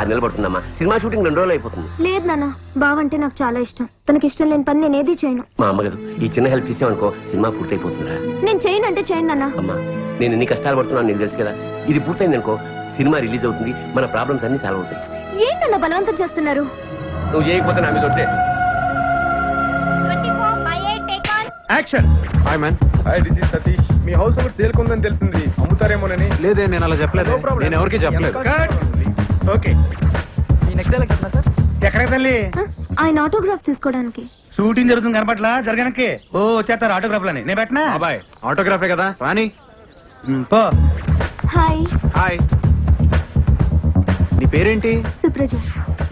ఆరు నెలలు పడుతుందమ్మా. Cinema shooting రెండు రోజులు అయిపోతుంది. లేదు నాన్న బావంటే నాకు చాలా ఇష్టం. తనకి ఇష్టం లేని పని నేను ఏది చేయను. మా అమ్మ కదా ఈ చిన్న హెల్ప్ చేసామనుకో సినిమా పూర్తయిపోతుందిరా. నేను చేయను అంటే చేయను నాన్న. అమ్మా నేను ఎన్ని కష్టాలు పడుతున్నాను నీకు తెలుసు కదా. ఇది పూర్తయింది అనుకో సినిమా రిలీజ్ అవుతుంది మన ప్రాబ్లమ్స్ అన్ని సాల్వ్ అవుతాయి. ఏంటన్న బలవంతం చేస్తున్నారు? నువ్వు చేయకపోతే నా మీద ఒట్టే. Action hi man hi this is Satish me house over sale కొందని తెలిసింది. అమ్ముతారేమోనని. లేదే నేను అలా చెప్పలేదు. నేను ఎవరికి చెప్పలేదు. ఓకే. ఈ నెక్స్ట్ డైలాగ్ చెప్పనా సార్. ఎక్కడికి తల్లి? ఆయన ఆటోగ్రాఫ్ తీసుకోవడానికి. షూటింగ్ జరుగుతుంది కనపట్లా? జరగనక్కి ఓ వచ్చేస్తారు ఆటోగ్రాఫ్లని నేను పెట్టనా? బాబాయ్ ఆటోగ్రాఫే కదా. రాని ఉమ్, పో. హాయ్ హాయ్ నీ పేరేంటి? సుప్రజ.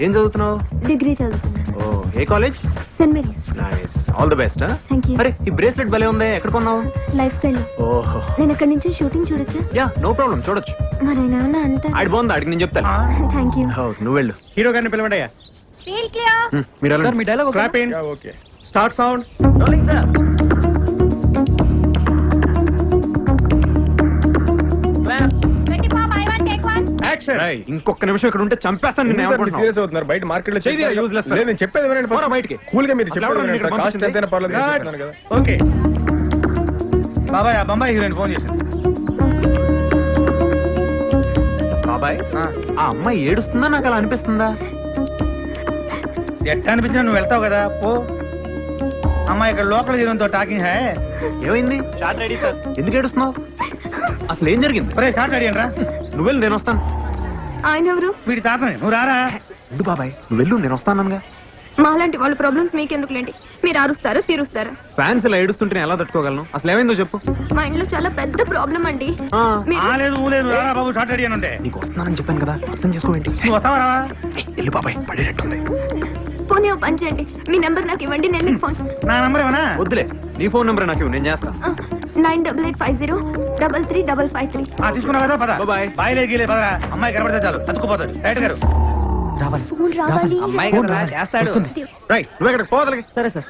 ఏం చదువుతున్నావు? డిగ్రీ చదువుతున్నాను ఓ ఏ college? Saint Mary's. Nice all the best Thank you. అరే ఈ బ్రేస్లెట్ భలే ఉంది. ఎక్కడ కొన్నావు? లైఫ్ స్టైల్ ఓహో. నేను ఎక్కడి నుంచి షూటింగ్ చూడొచ్చా? యా నో ప్రాబ్లం చూడొచ్చు. మరి ఆయన ఏమన్నా అంటారు ఆడి బాగుంది. ఆడికి నేను చెప్తాను. థ్యాంక్ యూ ఓ, నువ్వు వెళ్ళు. హీరో గారిని పిలవండి అయ్యా హ్మ్, మీరు సార్ వెళ్ళండి మీ dialogue clap in okay start sound rolling sir రేయ్, ఇంకొక నిమిషం ఇక్కడ ఉంటే చంపేస్తాను నిన్ను ఏమనుకుంటున్నావు? సీరియస్ అవుతున్నారు? బయట మార్కెట్లో చేయి తీరా, useless fellow. లేదు నేను చెప్పేది వినండి పోరా బయటికి. కూల్గా మీరు అసలు చెప్పేది ఎవరు వినండి. ఇక్కడ సార్. కాస్ట్ పంపించింది? ఎంతైనా పర్లేదు నేను. చెప్తున్నాను కదా. ఓకే బాబాయ్ ఆ బొంబాయి హీరోయిన్ ఫోన్ చేసింది. బాబాయ్ ఆ. అమ్మాయి ఏడుస్తుందా? నాకు అలా అనిపిస్తుందా? ఎట్లా అనిపించినా నువ్వు వెళ్తావు కదా పో. అమ్మాయి ఇక్కడ లోకల్ హీరోయిన్తో టాకింగ్ హై. ఏమైంది? ఎందుకు ఏడుస్తున్నావు? అసలు ఏం జరిగింది? ఒరే షార్ట్ అడిగాను రా. నువ్వు వెళ్ళు నేను వస్తాను. ఆయన ఎవరు? వీడి తాతని. నువ్వు రారా? ఉండు బాబాయ్ నువ్వు వెళ్ళు నేను వస్తానగా మాలాంటి వాళ్ళ ప్రాబ్లమ్స్ మీకెందుకులేండి? మీరు అరుస్తారు తీరుస్తారు. ఫ్యాన్స్ ఇలా ఏడుస్తుంటే నేను ఎలా తట్టుకోగలను? అసలు ఏమైందో చెప్పు. మా ఇంట్లో చాలా పెద్ద ప్రాబ్లం అండి. ఆ, మీరు ఆ లేదు ఊ లేదు రారా బాబు షార్ట్ అడిగాను నీకు వస్తున్నానని చెప్పాను కదా అర్థం చేసుకోవేంటి నువ్వు వస్తావా రావా? ఏయ్, వెళ్ళు బాబాయ్ పడేటట్టుంది. పోనీ ఓ పని చేయండి. మీ నెంబర్ నాకు ఇవ్వండి నేను మీకు ఫోన్ నా నంబర్ ఏమన్నా వద్దులే నీ ఫోన్ నెంబర్ నాకు ఇవ్వు, నేను చేస్తా. Nine double eight five zero double three double five three. ఆ, తీసుకున్నావు కదా పద. బాయ్ లేదు గీలే పదరా. అమ్మాయి కనబడితే చాలు అతుక్కుపోతాడు. రైట్ గారు. ఫోన్ రావాలి. అమ్మాయి కదరా చేస్తాడు. రై నువ్వు ఎక్కడికి పోదలకి సరే సార్.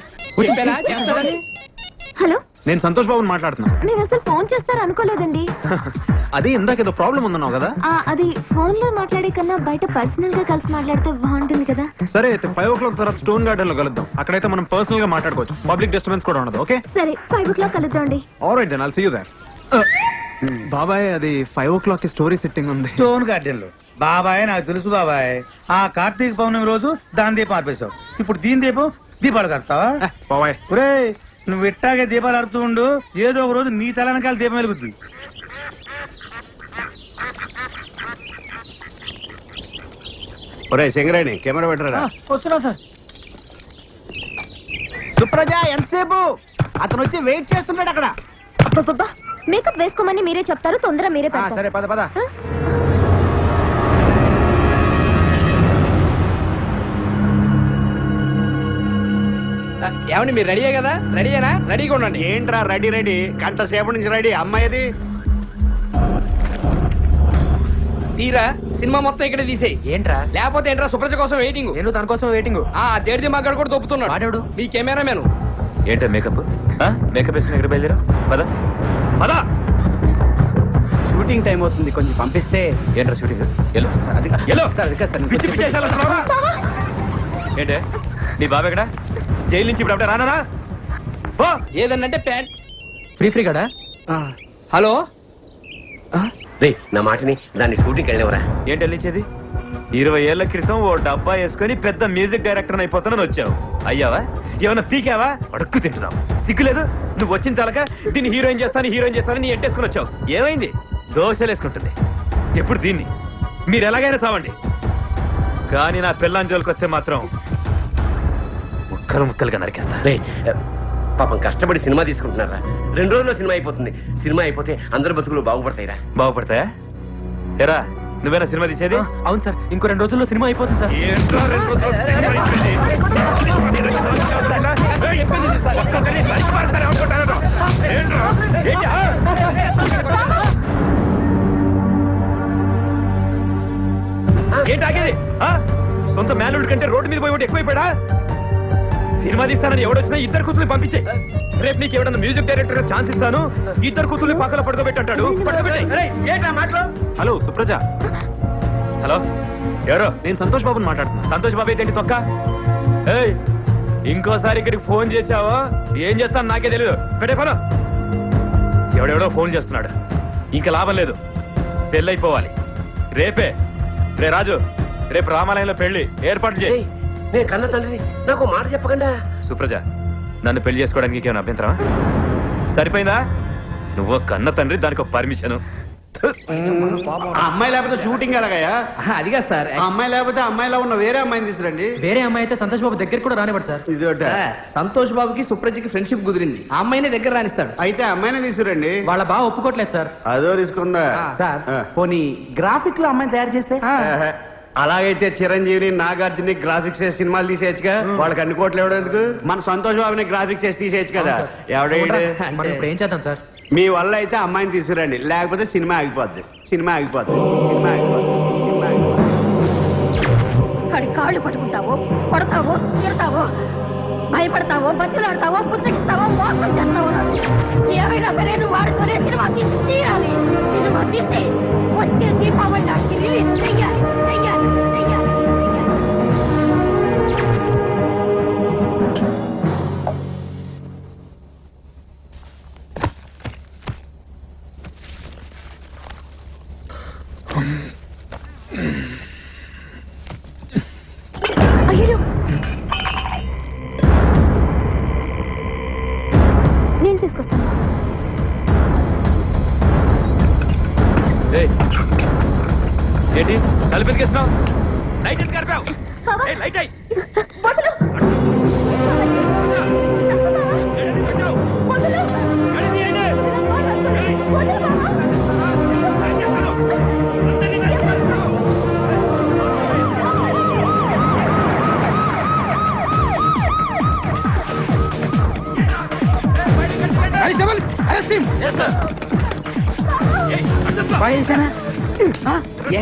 హలో? నేను సంతోష్ బాబుని మాట్లాడుతున్నా. మీరు అసలు ఫోన్ చేస్తారు అనుకోలేదండి. అదే ఇందాక ఏదో ప్రాబ్లం ఉందన్నావు కదా? ఆ, అది ఫోన్లో మాట్లాడే కన్నా బయట పర్సనల్గా కలిసి మాట్లాడితే బాగుంటుంది కదా. సరే అయితే ఫైవ్ ఓ క్లాక్ తర్వాత స్టోన్ గార్డెన్లో కలుద్దాం. అక్కడైతే మనం పర్సనల్గా మాట్లాడుకోవచ్చు. పబ్లిక్ డిస్టర్బెన్స్ కూడా ఉండదు ఓకే? సరే five o'clock కలుద్దాండి alright then I'll see you there బాబాయ్ అది ఫైవ్ ఓ క్లాక్కి స్టోరీ సెట్టింగ్ ఉంది. స్టోన్ గార్డెన్లో బాబాయ్ నాకు తెలుసు బాబాయ్. ఆ కార్తీక పౌర్ణమి రోజు దాని దీపం ఆర్పేశావు. ఇప్పుడు దీని దీపం దీపాలు కడతావా? ఏ, బాబాయ్. ఒరే నువ్వు ఇట్టాగే దీపాలు అరుపుతూ ఉండు ఏదో ఒక రోజు నీ తలనకాల దీపం వెలుగుతుంది ఒరే సింగరేణి కెమెరా పెట్టరా? వస్తున్నా సార్. సుప్రజ ఎంతసేపు? అతను వచ్చి వెయిట్ చేస్తున్నాడు అక్కడ. మేకప్ వేసుకోమని మీరే చెప్తారు తొందర మీరే సరే పద పద. ఏమండి మీరు రెడీయే కదా? రెడీయేనా రెడీగా ఉండండి. ఏంట్రా రెడీ రెడీ గంట సేపు నుంచి రెడీ అమ్మాయిది? తీరా సినిమా మొత్తం ఇక్కడ తీసేయి. ఏంట్రా? లేకపోతే ఏంట్రా సుప్రజ కోసం వెయిటింగ్ నేను తన కోసం వెయిటింగ్ ఆ దేడిది మగ్గడు కూడా దొప్పుతున్నాడు వాడెవడు? మీ కెమెరామెన్. ఏంటో మేకప్ మేకప్ వేసుకుని ఎక్కడ బయలుదేరా పద. పద. షూటింగ్ టైం అవుతుంది కొంచెం పంపిస్తే. ఏంట్రా షూటింగ్ ఎల్లో. సార్, అది. ఎల్లో. సార్, అది కాదు సార్? ఏంటే? నీ బాబు ఎక్కడ? జైలు నుంచి ఇప్పుడు అప్పుడే రానా పో ఏదన్నంటే ప్యాంట్ ఫ్రీ ఫ్రీ కదా? హలో? రే నా మాటని దాన్ని షూటింగ్ వెళ్ళేవరా ఏంటి వెళ్ళించేది ఇరవై ఏళ్ళ క్రితం ఓ డబ్బా వేసుకొని పెద్ద మ్యూజిక్ డైరెక్టర్ అయిపోతానని వచ్చావు. అయ్యావా? ఏమన్నా పీకావా? అడుక్కు తింటున్నావు. సిగ్గులేదు? నువ్వు వచ్చిన చాలక దీన్ని హీరోయిన్ చేస్తాను హీరోయిన్ చేస్తాను నీ ఎంటేసుకుని వచ్చావు. ఏమైంది? దోశలు వేసుకుంటుంది. ఎప్పుడు దీన్ని? మీరు ఎలాగైనా చావండి. కానీ నా పిల్లని జోలికి వస్తే మాత్రం ముక్కలు ముక్కలుగా నరికేస్తా. రే పాపం కష్టపడి సినిమా తీసుకుంటున్నారా? రెండు రోజుల్లో సినిమా అయిపోతుంది. సినిమా అయిపోతే అందరి బతుకులు బాగుపడతాయిరా. బాగుపడతాయా? ఎరా నువ్వేనా సినిమా తీసేది? అవును సార్. ఇంకో రెండు రోజుల్లో సినిమా అయిపోతుంది సార్? ఏంటి? ఆగేది? సొంత మేనల్డ్ కంటే రోడ్డు మీద పోయి ఒకటి ఎక్కువైపోయాడా? సినిమా తీస్తానని ఎవడొచ్చినా ఇద్దరు కూతుర్ని పంపించే. రేపు నీకు ఎవడన్నా మ్యూజిక్ డైరెక్టర్ ఛాన్స్ ఇస్తాను. ఇద్దరు కూతుర్ని పక్కన పడుకోబెట్టి. అంటాడు పడుకోబెట్టి హలో సుప్రజ. హలో. ఎవరో? నేను సంతోష్ బాబుని మాట్లాడుతున్నా. సంతోష్ బాబు అయితే ఏంటి తొక్క? ఏయ్ ఇంకోసారి ఇక్కడికి ఫోన్ చేసావో ఏం చేస్తాను నాకే తెలియదు పెట్టే ఫోన్. ఎవడెవడో ఫోన్ చేస్తున్నాడు. ఇంకా లాభం లేదు. పెళ్ళి అయిపోవాలి రేపే. రే రాజు రేపు రామాలయంలో పెళ్ళి ఏర్పాట్లు చేయి. నేను కన్న తండ్రిని నాకు మాట చెప్పకుండా? సుప్రజ నన్ను పెళ్ళి చేసుకోవడానికి నీకేమైనా అభ్యంతరమా? సరిపోయిందా? నువ్వు కన్న తండ్రి దానికి ఒక పర్మిషన్. అమ్మాయి లేకపోతే షూటింగ్ ఎలాగయ్యా? అదిగా సార్. అమ్మాయి లేకపోతే అమ్మాయిలో ఉన్న వేరే అమ్మాయిని తీసుకురండి. వేరే అమ్మాయి అయితే సంతోష్ బాబు దగ్గర కూడా రానివ్వడు సార్. ఇది సంతోష్ బాబుకి సుప్రజకి ఫ్రెండ్షిప్ కుదిరింది. ఆ అమ్మాయిని దగ్గర రానిస్తాడు. అయితే అమ్మాయిని తీసుకురండి. వాళ్ళ బావ ఒప్పుకోవట్లేదు సార్. అదో రిస్క్ ఉందా? సార్. పోనీ గ్రాఫిక్లో అమ్మాయిని తయారు చేస్తే. అలాగైతే చిరంజీవిని నాగార్జుని గ్రాఫిక్స్ వేసి సినిమాలు తీసేయచ్చుగా? వాళ్ళకి అన్ని కోట్లు ఎందుకు? మన సంతోష్ బాబుని గ్రాఫిక్స్ వేసి తీసేయచ్చు కదా. ఎవడైతే మనం ఇప్పుడు ఏం చేద్దాం సార్? మీ వల్ల అయితే అమ్మాయిని తీసుకురండి. లేకపోతే సినిమా ఆగిపోద్ది. సినిమా ఆగిపోద్ది. సినిమా ఆగిపోద్ది. సినిమా ఆగిపోద్ది. వాడి కాళ్ళు పట్టుకుంటావో కొడతావో తిడతావో భయపడతావో బతిలాడతావో పుచ్చగిస్తావో మోసం చేస్తావో. ఏమైనా సరే నువ్వు వాడితోనే సినిమా తీసి తీరాలి. సినిమా తీసి వచ్చే దీపావళి నాటికి రిలీజ్ చెయ్యాలి.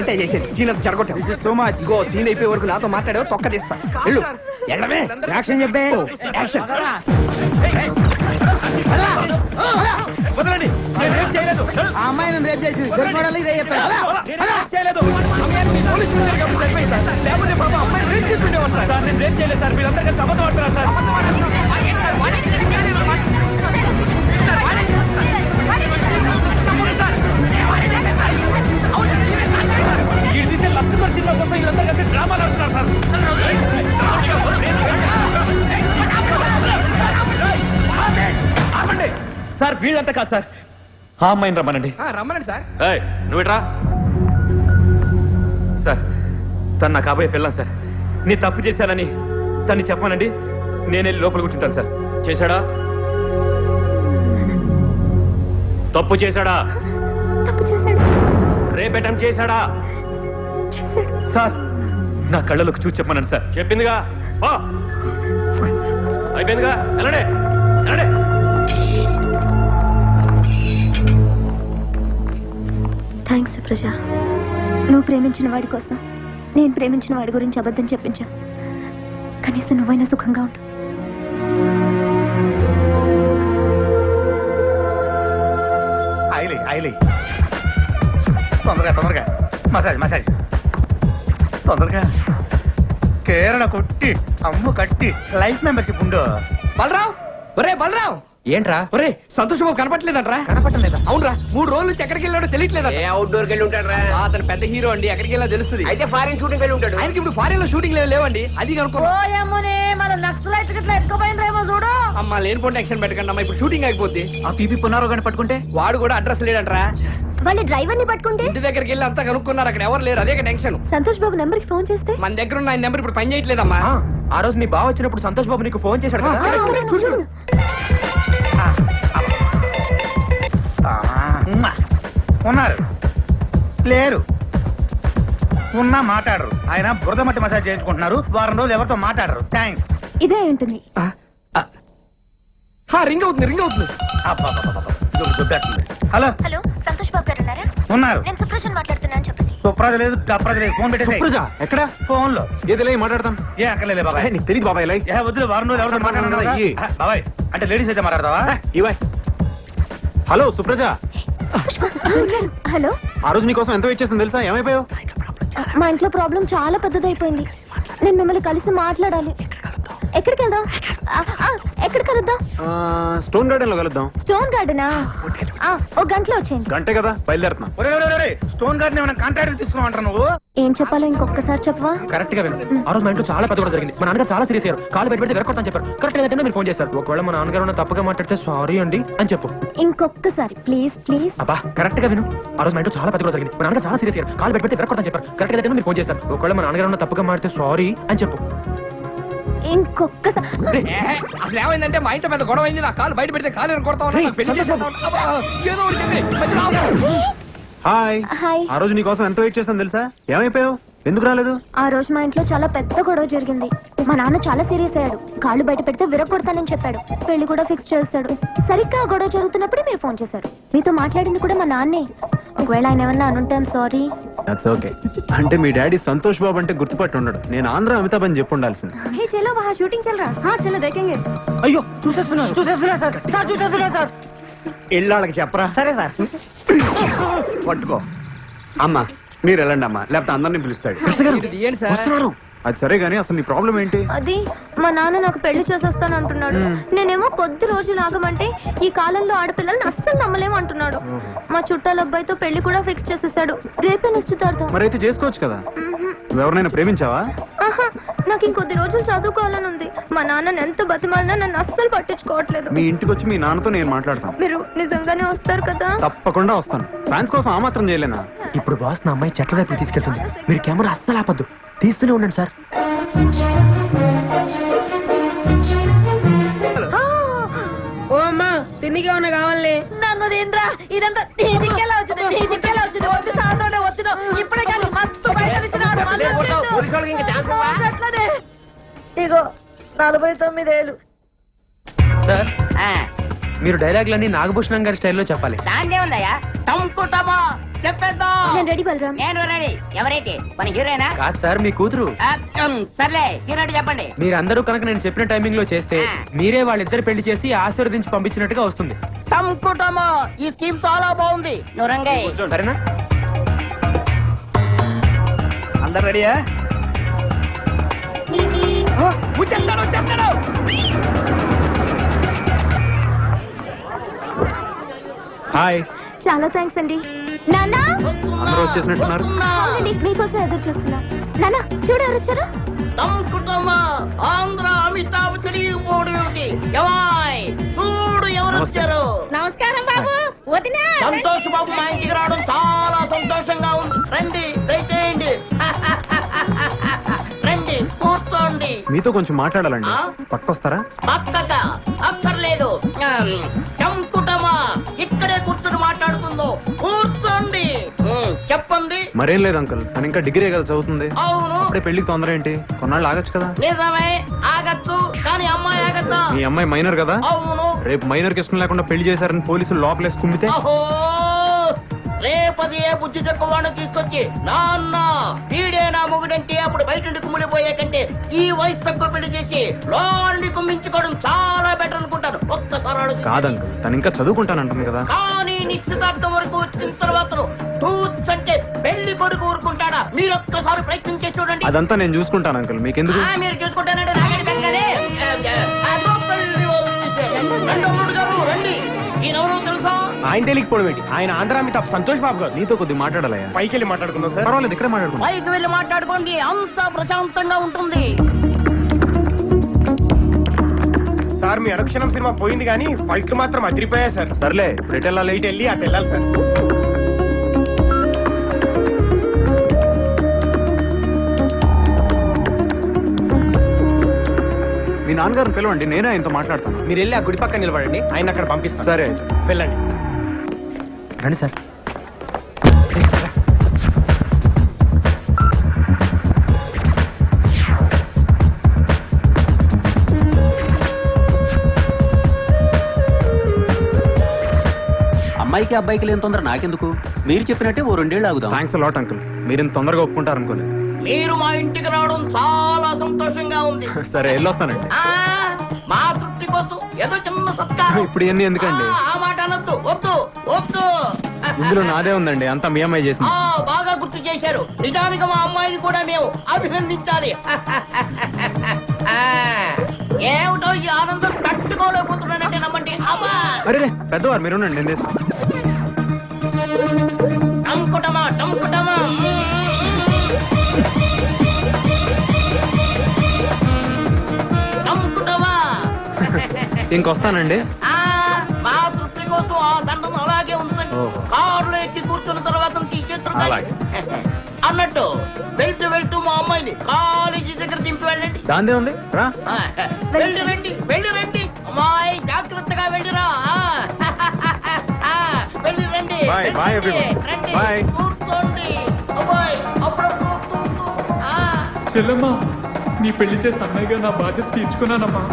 ఏంటే చేసేది సీన్ అంతా చెడగొట్టావు సో మచ్ ఇగో సీన్ అయిపోయే వరకు నాతో మాట్లాడావు తొక్క తీస్తా వెళ్ళు వెళ్ళమే యాక్షన్ చెప్పే యాక్షన్ వదలండి నేను ఏం చేయలేదు ఆ అమ్మాయి నన్ను రేపు చేసింది ఇదే నేను చేయలేదు పోలీసు సార్ లేకపోతే పాప అమ్మాయిని రేప్ చేసుకునేవారు సార్ సార్ నేను రేప్ చేయలేదు సార్ వీళ్ళందరూ కలిసి అబద్ధం ఆడుతున్నారు సార్ ఈ తీసే లక్ష్మణ్ సినిమా కోసం వీళ్ళందరూ కలిసి డ్రామాలు ఆడుతున్నారు సార్. సార్ వీళ్ళంతా కాదు సార్. ఆ అమ్మాయిని రమ్మనండి. రమ్మనండి సార్. ఏయ్ నువ్వుట్రా? సార్ తను నా కాబోయే పిల్లం సార్. నీ తప్పు చేశానని తన్ని చెప్పానండి నేను వెళ్ళి లోపల కూర్చుంటాను సార్. చేశాడా? తప్పు చేశాడా? తప్పు చేశాడు. రేపేటం చేశాడా? చేశాడు సార్ నా కళ్ళలోకి చూసి చెప్పమనండి సార్. చెప్పిందిగా. అయిపోయిందిగా. వెళ్ళండి. వెళ్ళండి. థ్యాంక్స్ సుప్రజ. నువ్వు ప్రేమించిన వాడి కోసం నేను ప్రేమించిన వాడి గురించి అబద్ధం చెప్పించా. కనీసం నువ్వైనా సుఖంగా ఉండు. ఆయిలే ఆయిలే. తొందరగా తొందరగా. Massage massage. తొందరగా. కేరళ కొట్టి అమ్ము కట్టి లైఫ్ మెంబర్షిప్ ఉండు. బలరావు ఒరే బలరావు ఏంట్రా? ఒరే సంతోష్ బాబు కనపట్లేదంట్రా కనపట్టలేదా అవునరా మూడు రోజుల నుంచి ఎక్కడికి వెళ్ళాడో తెలియట్లేదా ఏ అవుట్డోర్కి వెళ్ళి ఉంటాడు రా అతను పెద్ద హీరో అండి ఎక్కడికి వెళ్ళా తెలుస్తుంది. అయితే ఫారిన్ షూటింగ్ వెళ్ళి ఉంటాడు. ఆయనకి ఇప్పుడు ఫారెన్లో షూటింగ్ లేవండి. అది కనుక్కో చూడు. అమ్మా లేని పొండి యాక్షన్ పెట్టకండి అమ్మా ఇప్పుడు షూటింగ్ అయిపోద్ది. ఆ పీపీ పునారో కానీ పట్టుకుంటే? వాడు కూడా అడ్రస్ లేడంట్రా. వాళ్ళ డ్రైవర్ని పట్టుకుంటే? ఇంటి దగ్గరికి వెళ్ళి అంతా కనుక్కున్నారు. అక్కడ ఎవరు లేరు. అదే టెన్షన్ సంతోష్ బాబు నెంబర్కి ఫోన్ చేస్తే? మన దగ్గర ఉన్న ఆయన నెంబర్ ఇప్పుడు పని చేయట్లేదమ్మా. ఆ, ఆ రోజు మీ బావ వచ్చినప్పుడు సంతోష్ బాబు నీకు ఫోన్ చేశాడు కదా? చూడు. ఆ, ఉమ్మా. ఉన్నారు. లేరు. ఉన్నా మాట్లాడరు. ఆయన బురద మట్టి మసాజ్ చేయించుకుంటున్నారు. వారం రోజులు ఎవరితో మాట్లాడరు. థ్యాంక్స్ ఇదే ఉంటుంది. రింగ్ అవుతుంది రింగ్ అవుతుంది. హలో. హలో. సంతోష్ బాబు గారు ఉన్నారా? ఉన్నారు. నేను సుప్రజన్ మాట్లాడుతున్నాను చెప్పండి. సుప్రజ లేదు డప్రజ లేదు. ఫోన్ పెట్టేసి సుప్రజ ఎక్కడ? ఫోన్లో ఏదిలే మాట్లాడతాం. ఏ అక్కర్లేదు బాబాయ్. నీకు తెలియదు బాబాయ్ లై. ఏ వద్దులే వారం రోజులు ఎవరితో. ఆ, బాబాయ్ అంటే లేడీస్ అయితే మాట్లాడతావా? ఇవాయ్ హలో సుప్రజ. హలో. ఆ రోజు నీకోసం ఎంత వెయిట్ చేస్తుంది తెలుసా? ఏమైపోయావు? మా ఇంట్లో ప్రాబ్లం చాలా పెద్దదైపోయింది. నేను మిమ్మల్ని కలిసి మాట్లాడాలి. ఎక్కడికి వెళ్దాం? ఎక్కడికి కలుద్దాం? స్టోన్ గార్డెన్లో కలుద్దాం. స్టోన్ గార్డెనా? ఒక గంటలో వచ్చేయండి. గంటే కదా బయలుదేరుతున్నాం. ఒరే, ఒరే, ఒరే, ఒరే, స్టోన్ గార్డెన్ ఏమైనా కాంట్రాక్ట్ తీసుకున్నావు నువ్వు ఏం చెప్పాలో ఇంకొకసారి చెప్పవా? కరెక్ట్గా విను. ఆ రోజు మా ఇంట్లో చాలా పెద్ద కూడా జరిగింది. మా నాన్నగారు చాలా సీరియస్ అయ్యారు. కాలు బయట పెడితే వెరకొడతాను చెప్పారు. కరెక్ట్గా మీరు ఫోన్ చేశారు. ఒకవేళ మా నాన్నగారు ఏమైనా తప్పుగా మాట్లాడితే సారీ అండి అని చెప్పు. ఇంకొకసారి ప్లీజ్ ప్లీజ్. అబ్బా కరెక్ట్గా విను. ఆ రోజు మా ఇంట్లో చాలా పెద్ద కూడా జరిగింది. మా నాన్నగారు చాలా సీరియస్ అయ్యారు. కాలు బయట పెడితే వెరకొడతాను చెప్పారు. కరెక్ట్గా మీరు ఫోన్ చేశారు. ఒకవేళ మా నాన్నగారు ఏమైనా తప్పుగా మాట్లాడితే సారీ అని చెప్పు. ఇంకొకసారి అసలు ఏమైందంటే మా ఇంట్లో పెద్ద గొడవ అయింది నా కాలు బయట పెడితే కాలు కొడతా. హాయ్. హాయ్. ఆ రోజు నీకోసం ఎంత వెయిట్ చేశాను తెలుసా? ఏమైపోయావు? ఎందుకు రాలేదు? ఆ రోజు మా ఇంట్లో చాలా పెద్ద గొడవ జరిగింది. మా నాన్న చాలా సీరియస్ అయ్యాడు. కాళ్ళు బయట పెడితే విరగొడతానని చెప్పాడు. పెళ్ళి కూడా ఫిక్స్ చేస్తాడు. సరిగ్గా ఆ గొడవ జరుగుతున్నప్పుడే మీరు ఫోన్ చేశారు. మీతో మాట్లాడింది కూడా మా నాన్నే. ఒకవేళ ఆయన ఏమన్నా అనుంటాం సారీ దట్స్ ఓకే అంటే మీ డాడీ సంతోష్ బాబు అంటే గుర్తుపట్టి ఉండడు. నేను ఆంధ్ర అమితాబ్ అని చెప్పు ఉండాల్సింది. హే చలో వహా షూటింగ్ చల్ రా హా చలో దేखेंगे అయ్యో చూసేస్తున్నారు చూసేస్తున్నారు సార్. సార్ చూసేస్తున్నారు సార్. ఇళ్ళకి చెప్పరా? సరే సార్. పట్టుకో. అమ్మా మీరు వెళ్ళండి అమ్మా. లేకపోతే అందరిని పిలుస్తాడు. కృష్ణ గారు. వస్తున్నారు. అది సరే గానీ అసలు నీ ప్రాబ్లం ఏంటి? అది మా నాన్న నాకు పెళ్ళి చేసేస్తాను అంటున్నాడు. నేనేమో కొద్ది రోజులు ఆగమంటే ఈ కాలంలో ఆడపిల్లల్ని అస్సలు నమ్మలేము అంటున్నాడు. మా చుట్టాల అబ్బాయితో పెళ్ళి కూడా ఫిక్స్ చేసేసాడు. రేపే నిశ్చితార్థం. మరైతే చేసుకోవచ్చు కదా? ఎవరినైనా ప్రేమించావా? ఆహా, నాకు ఇంకొద్ది రోజులు చదువుకోవాలని ఉంది. మా నాన్న ఎంత బతిమాలినా నన్ను అస్సలు పట్టించుకోవట్లేదు. మీ ఇంటికి వచ్చి మీ నాన్నతో నేను మాట్లాడతాను. మీరు నిజంగానే వస్తారు కదా? తప్పకుండా వస్తాను. ఫ్యాన్స్ కోసం ఆ మాత్రం చేయలేనా? ఇప్పుడు బాస్ నా అమ్మాయి చెట్ల వైపు తీసుకెళ్తుంది. మీరు కెమెరా అస్సలు ఆపద్దు. తీస్తూనే ఉండండి సార్. ఓ అమ్మా తిండికి ఏమన్నా కావాలి? నన్ను తినరా. ఇదంతా నీ దిక్కేలా వచ్చింది? నీ దిక్కేలా వచ్చింది? వద్దు సాతోనే వచ్చిన ఇప్పుడే కానీ మస్తు బయట ఇచ్చినాడు ఎంతసేపు కొడతావు? పోలీసు వాళ్ళకి ఇంకా ఛాన్స్ ఇవ్వవా? అట్లనే. ఇగో నలభై తొమ్మిదేళ్ళు సార్ మీరు డైలాగులన్నీ నాగభూషణం గారి స్టైల్లో చెప్పాలి. దాందే ఉందయ్యా టంపుటమో చెప్పేద్దాం. నేను రెడీ బలరాం. నేను రెడీ. ఎవరైతే? మన హీరోయినా? కాదు సార్ మీ కూతురు. ఆ, ఉమ్, సర్లే హీరోయిన్ చెప్పండి. మీరందరూ కనుక నేను చెప్పిన టైమింగ్లో చేస్తే. మీరే వాళ్ళిద్దరు పెళ్ళి చేసి ఆశీర్వదించి పంపించినట్టుగా వస్తుంది. టంపుటమో ఈ స్కీమ్ చాలా బాగుంది. నువ్వు రంగయ్య. సరేనా? అందరు రెడీయా? వచ్చేస్తాడు, వచ్చేస్తాడు. హాయ్. చాలా థ్యాంక్స్ అండి. నానా అందరూ వచ్చేసినట్టున్నారు. అవునండి మీకోసం ఎదురు చూస్తున్నా. నానా చూడు ఎవరు వచ్చారు? ఆంధ్ర అమితాబ్ తెలియపోవడం ఏమిటి? ఎవాయ్ చూడు ఎవరు వచ్చారు. నమస్కారం బాబు. వదినా సంతోష్ బాబు మా ఇంటికి రావడం చాలా సంతోషంగా ఉంది. రండి దయచేయండి. రండి కూర్చోండి. మీతో కొంచెం మాట్లాడాలండి. ఆ? పక్కొస్తారా? పక్కగా అక్కర్లేదు చెప్పండి. మరేం లేదు అంకుల్. తను ఇంకా డిగ్రీ కదా చదువుతుంది. అవును. అప్పుడే పెళ్ళికి తొందర ఏంటి? కొన్నాళ్ళు ఆగచ్చు కదా? నిజమే. ఆగచ్చు. కానీ అమ్మాయి ఆగద్దా? మీ అమ్మాయి మైనర్ కదా? అవును. రేపు మైనర్కి ఇష్టం లేకుండా పెళ్ళి చేశారని పోలీసులు లోపలేసి కుమ్మితే? రేపది ఏ బుద్ధి తక్కువను తీసుకొచ్చి నాన్న వీడే నా మొగుడంటే అప్పుడు బయట నుండి కుమ్మిడిపోయే కంటే ఈ వయసు తక్కువ పెళ్ళి చేసి లోని కుమ్మించుకోవడం చాలా బెటర్ అనుకుంటాను. ఒక్కసారి. కాదంకుల్. తను ఇంకా చదువుకుంటానంటుంది కదా. నిశ్చితార్థం వరకు వచ్చిన తర్వాత అంటే పెళ్ళి కొడుకు ఊరుకుంటాడా? మీరు ఒక్కసారి ప్రయత్నం చేసి చూడండి. అదంతా నేను చూసుకుంటాను అంకుల్. మీకెందుకు? ఆ, మీరు చూసుకుంటానంటే నాగడి బెంగనే అదో పెళ్ళి వారు వచ్చేసారు. రెండో మూడు గారు రండి. ఈయనెవరో తెలుసా? ఆయన తెలియకపోవడం ఏంటి? ఆయన ఆంధ్ర అమితాబ్ సంతోష్ బాబు గారు. నీతో కొద్ది మాట్లాడాలయ్యా. పైకి వెళ్ళి మాట్లాడుకుందాం సార్. పర్వాలేదు ఇక్కడే మాట్లాడుకుందాం. పైకి వెళ్ళి మాట్లాడుకోండి. అంతా ప్రశాంతంగా ఉంటుంది. సార్ మీ అనుక్షణం సినిమా పోయింది కానీ ఫైట్లు మాత్రం అదిరిపోయాయి సార్. సర్లే ఇప్పుడు ఎటు వెళ్ళాలి? ఇటు వెళ్ళి అటు వెళ్ళాలి సార్. మీ నాన్నగారిని పిలవండి నేనే ఆయనతో మాట్లాడతాను. మీరు వెళ్ళి ఆ గుడి పక్కన నిలబడండి ఆయన అక్కడ పంపిస్తాను. సరే అయితే. వెళ్ళండి. రండి సార్. అమ్మాయికి అబ్బాయికి లేని తొందర నాకెందుకు? మీరు చెప్పినట్టే ఓ రెండేళ్ళు ఆగుదాం. థ్యాంక్స్ లాట్ అంకుల్ మీరు ఇంత తొందరగా ఒప్పుకుంటారు అనుకోలేదు మీరు మా ఇంటికి రావడం చాలా సంతోషంగా ఉంది. సరే వెళ్ళొస్తానండి. ఆ మా తృప్తి కోసం ఏదో చిన్న సత్కారం. ఇప్పుడు ఇవన్నీ ఎందుకండి? ఆ, ఆ మాట అనొద్దు వద్దు వద్దు. ఇందులో నాదే ఉందండి అంతా మీ అమ్మాయి చేసింది. ఆ బాగా గుర్తు చేశారు. నిజానికి మా అమ్మాయిని కూడా మేము అభినందించాలి. ఆ, ఏమిటో ఈ ఆనందం తట్టుకోలేకపోతున్నానంటే నమ్మండి. అమ్మా! అరే రే, పెద్దవారు మీరు ఉండండి, నేను. ఇంకొస్తానండి. ఆ, మా తృప్తి కోసం ఆ దండం అలాగే కారులో ఎక్కి కూర్చున్న తర్వాత. అన్నట్టు వెళ్తూ వెళ్తూ మా అమ్మాయిని కాలేజీ దగ్గర దింపి వెళ్ళండి. దాందే ఉంది? రా. ఆ, వెళ్ళి రండి వెళ్ళి రండి. అమ్మాయి జాగ్రత్తగా వెళ్ళిరా. ఆ, ఆ, వెళ్ళి రండి Bye, వెళ్ళి bye, రండి, everyone. రండి, Bye. కూర్చోండి. అబ్బాయి అప్పుడప్పుడు. ఆ, చెల్లమ్మా నీ పెళ్ళి చేసి అన్నయ్యగా నా బాధ్యత తీర్చుకున్నానమ్మా.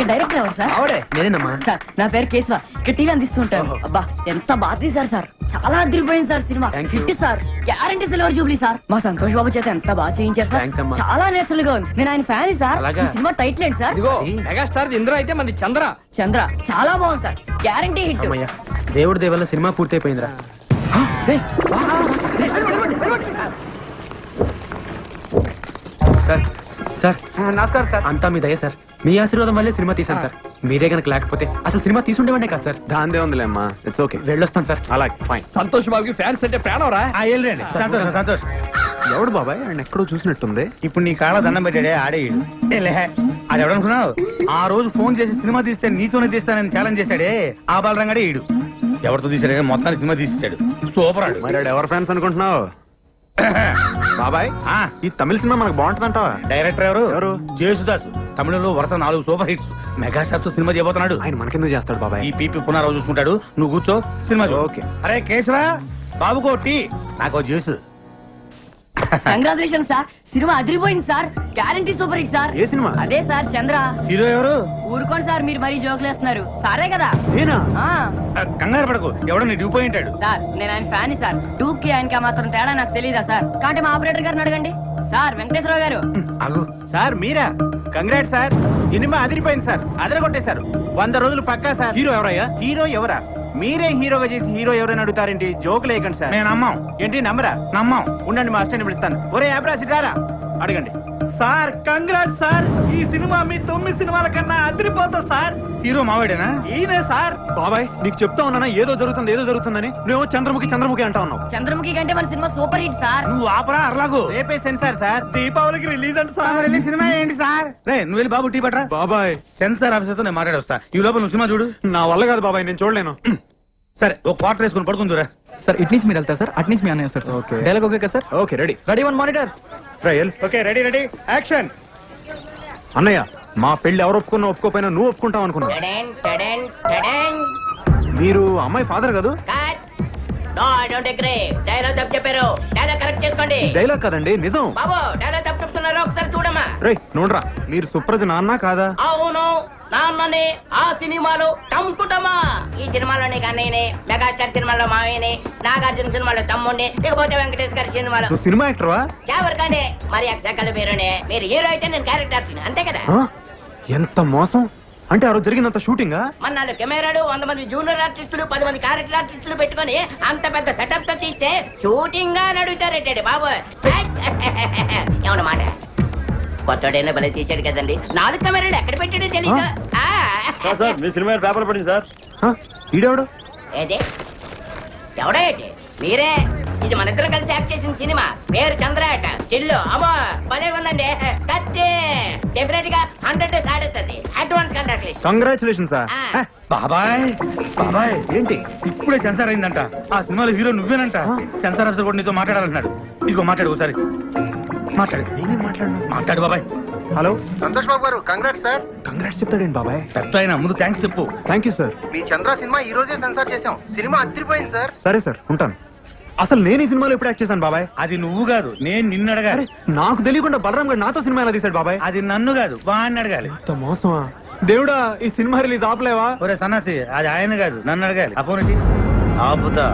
ఇక్కడ డైరెక్టర్ ఎవరు సార్. ఆవిడే? నేనేనమ్మా? సార్ నా పేరు కేశవ. ఇక్కడ టీవీ అందిస్తుంటాను అబ్బా ఎంత బాగా తీశారు సార్. చాలా అదిరిపోయింది సార్ సినిమా. Thank you. Hit sir. Guarantee silver jubilee sir. మా సంతోష్ బాబు చేత ఎంత బాగా చేయించారు సార్. Thanks అమ్మా. చాలా నేచురల్గా ఉంది. నేను ఆయన ఫ్యాన్ సార్. అలాగా? ఈ సినిమా టైటిల్ ఏంటి సార్? ఇదిగో మెగాస్టార్ ఇంద్ర అయితే మన చంద్ర. చంద్ర. చాలా బాగుంది సార్. గ్యారంటీ హిట్ అమ్మయ్యా దేవుడి దేవల్ల సినిమా పూర్తయిపోయిందిరా సార్ సార్. నమస్కారం సార్. అంతా మీ దయ సార్. మీ ఆశీర్వాదం వల్లే సినిమా తీశాను సార్. మీరే గనక లేకపోతే అసలు సినిమా తీసుండేవాడే కాదు సార్. దాందే ఉందిలే అమ్మా ఇట్స్ ఓకే వెళ్ళొస్తాను సార్. అలాగే ఫైన్ సంతోష్ బాబుకి ఫ్యాన్స్ అంటే ప్రాణం రా. ఆ వెళ్ళండి సంతోష్ సంతోష్. ఎవడు బాబాయ్? ఆయన ఎక్కడో చూసినట్టుంది. ఇప్పుడు నీ కాళ్ళ దండం పెట్టాడే ఆడే ఈడు. ఏ లే ఆడు ఎవడనుకున్నావు ఆ రోజు ఫోన్ చేసి సినిమా తీస్తే నీతోనే తీస్తానని ఛాలెంజ్ చేశాడే ఆ బాలరంగాడే ఈడు. ఎవరితో తీసాడు మొత్తాన్ని సినిమా తీసేశాడు. సూపర్ ఆడు. మరి ఎవరు ఫ్యాన్స్ అనుకుంటున్నావు? బాబాయ్ ఆ, ఈ తమిళ సినిమా మనకు బాగుంటుందంటావా? డైరెక్టర్ ఎవరు? ఎవరు? జేసుదాస్. తమిళంలో వరుస నాలుగు సూపర్ హిట్స్. మెగాస్టార్తో సినిమా చేయబోతున్నాడు. ఆయన మనకెందుకు చేస్తాడు బాబాయ్? ఈ పీపీ పునరావు చూసుకుంటాడు. నువ్వు కూర్చో సినిమా. ఓకే. అరే కేశవ బాబుకో టీ. నాకు జ్యూస్. కంగ్రాచులేషన్ సార్ సినిమా అదిరిపోయింది sir guarantee super hit sir ఏ సినిమా? అదే సార్ చంద్ర. హీరో ఎవరు? ఊరుకోండి సార్ మీరు మరీ జోకులు వేస్తున్నారు సారే కదా? నేనా? కంగారు పడకు. ఎవడో నీ ఉంటాడు. సార్ నేను ఆయన ఫ్యాన్ సార్ టూక్కి ఆయనకి మాత్రం తేడా నాకు తెలియదా సార్ కాబట్టి మా ఆపరేటర్ గారిని అడగండి. సార్ వెంకటేశ్వరరావు గారు. ఆగు. సార్ మీరా? కంగ్రాట్ సార్ సినిమా అదిరిపోయింది సార్ అదరగొట్టేశారు. వంద రోజులు పక్కా సార్ హీరో ఎవరయ్యా? హీరో ఎవరా? మీరే హీరోగా చేసి హీరో ఎవరైనా అడుగుతారేంటి? జోకులు వేయకండి సార్. మేము నమ్మాం. ఏంటి నమ్మరా? నమ్మాం. ఉండండి మా అసిస్టెంట్ పిలుస్తాను. ఒరే యాబ్రా సిటారా అడగండి. Sir congrat sir. ఈ సినిమా మీ తొమ్మిది సినిమాల కన్నా అదిరిపోతా సార్. హీరో మావాడేనా? ఈయనే సార్. బాబాయ్ నీకు చెప్తా ఉన్నానా? ఏదో జరుగుతుంది ఏదో జరుగుతుందని? నువ్వేమో చంద్రముఖి చంద్రముఖి అంటా ఉన్నావు. చంద్రముఖి కంటే మన సినిమా సూపర్ హిట్ సార్. నువ్వు ఆపరా అర్లాగు. రేపే సెన్సార్ సార్. దీపావళికి రిలీజ్ అంట సార్. వెళ్ళి సినిమా ఏంటి సార్? రే నువ్వు వెళ్ళి బాబు టీ పట్రా బాబాయ్. సెన్సార్ ఆఫీసర్తో నేను మాట్లాడొస్తా. ఈ లోపల నువ్వు సినిమా చూడు. నా వల్ల కాదు బాబాయ్ నేను చూడలేను. సరే ఒక క్వార్టర్ వేసుకుని పడుకుందురా. సార్ ఇట్ నుంచి మీరు వెళ్తారు సార్? అట్ నుంచి మీ అన్నయ్య సార్. Okay. డైలాగ్ ఓకే కదా sir? Okay ready. Ready one monitor. Trial okay ready ready. Action. అన్నయ్య మా పెళ్ళి ఎవరు ఒప్పుకున్నా ఒప్పుకోపోయినా నువ్వు ఒప్పుకుంటావు అనుకున్నా టడెన్, టడెన్, టడెన్. మీరు అమ్మాయి ఫాదర్ కాదు? కట్. డైలాగ్ తప్పు చెప్పారు. డైలాగ్ కరెక్ట్ చేసుకోండి. డైలాగ్ కదండి నిజం. బాబు డైలాగ్ తప్పు చెప్తున్నారు. ఒకసారి రే నోడ్రా. మీరు సుప్రజ నాన్న కాదా? అవును నాన్ననే ఆ సినిమాలో టంకుటమా ఈ సినిమాలోనే కన్నయ్యనే మెగాస్టార్ సినిమాలో మావయ్యనే నాగార్జున సినిమాలో తమ్ముడిని ఇకపోతే వెంకటేష్ గారి సినిమాలో. నువ్వు సినిమా యాక్టర్వా? ఎవరికంటే మరి అక్షకల పేరునే. మీరు హీరో అయితే నేను క్యారెక్టర్ అంతే కదా? ఆ? ఎంత మోసం? అంటే ఆ రోజు జరిగినంత షూటింగా మన నాలుగు కెమెరాలు వంద మంది జూనియర్ ఆర్టిస్టులు పది మంది క్యారెక్టర్ ఆర్టిస్టులు పెట్టుకొని అంత పెద్ద సెటప్తో తీస్తే షూటింగ్గా నడుగుతారేటండి బాబు. ఏమన్న మాట కొత్తడైనా భలే తీశాడు కదండి. నాలుగు కెమెరాలు ఎక్కడ పెట్టాడో తెలీదు. ఆ. మీ సినిమా పేపర్ పడింది సార్. ఈడెవడు? ఏది? ఎవడో ఏంటి? మీరే? ఇది మన ఇద్దరం కలిసి యాక్ట్ చేసిన సినిమా. పేరు చంద్రాట చిల్లు అమ్మో భలే ఉందండి. కత్తి. డెఫినెట్గా hundred days ఆడేస్తుంది. Advance congratulation congratulation sir. బాబాయ్ బాబాయ్ ఏంటి? ఇప్పుడే సెన్సార్ అయిందంట. ఆ సినిమాలో హీరో నువ్వేనంట. సెన్సార్ ఆఫీసర్ కూడా నీతో మాట్లాడాలన్నాడు ఇదిగో మాట్లాడు ఒకసారి. మాట్లాడు. నేనేం మాట్లాడను? మాట్లాడు బాబాయ్. హలో? సంతోష్ బాబు గారు కంగ్రాట్స్ సార్ కంగ్రాట్స్ చెప్తాడేంటి బాబాయ్? పెద్ద ఆయన ముందు థ్యాంక్స్ చెప్పు. థ్యాంక్ యూ సార్ మీ చంద్ర సినిమా ఈ రోజే సెన్సార్ చేసాం సినిమా అదిరిపోయింది సార్ సరే సార్ ఉంటాను. అసలు నేను ఈ సినిమాలో ఎప్పుడు యాక్ట్ చేశాను బాబాయ్? అది నువ్వు కాదు నేను నిన్ను అడగాలి. నాకు తెలియకుండా బలరాం గారు నాతో సినిమా ఎలా తీశాడు బాబాయ్? అది నన్ను కాదు వాడిని అడగాలి. మోసమా? దేవుడా ఈ సినిమా రిలీజ్ ఆపలేవా? ఒరే సన్నాసి అది ఆయన కాదు నన్ను అడగాలి. ఆ ఫోన్? ఆపుతా.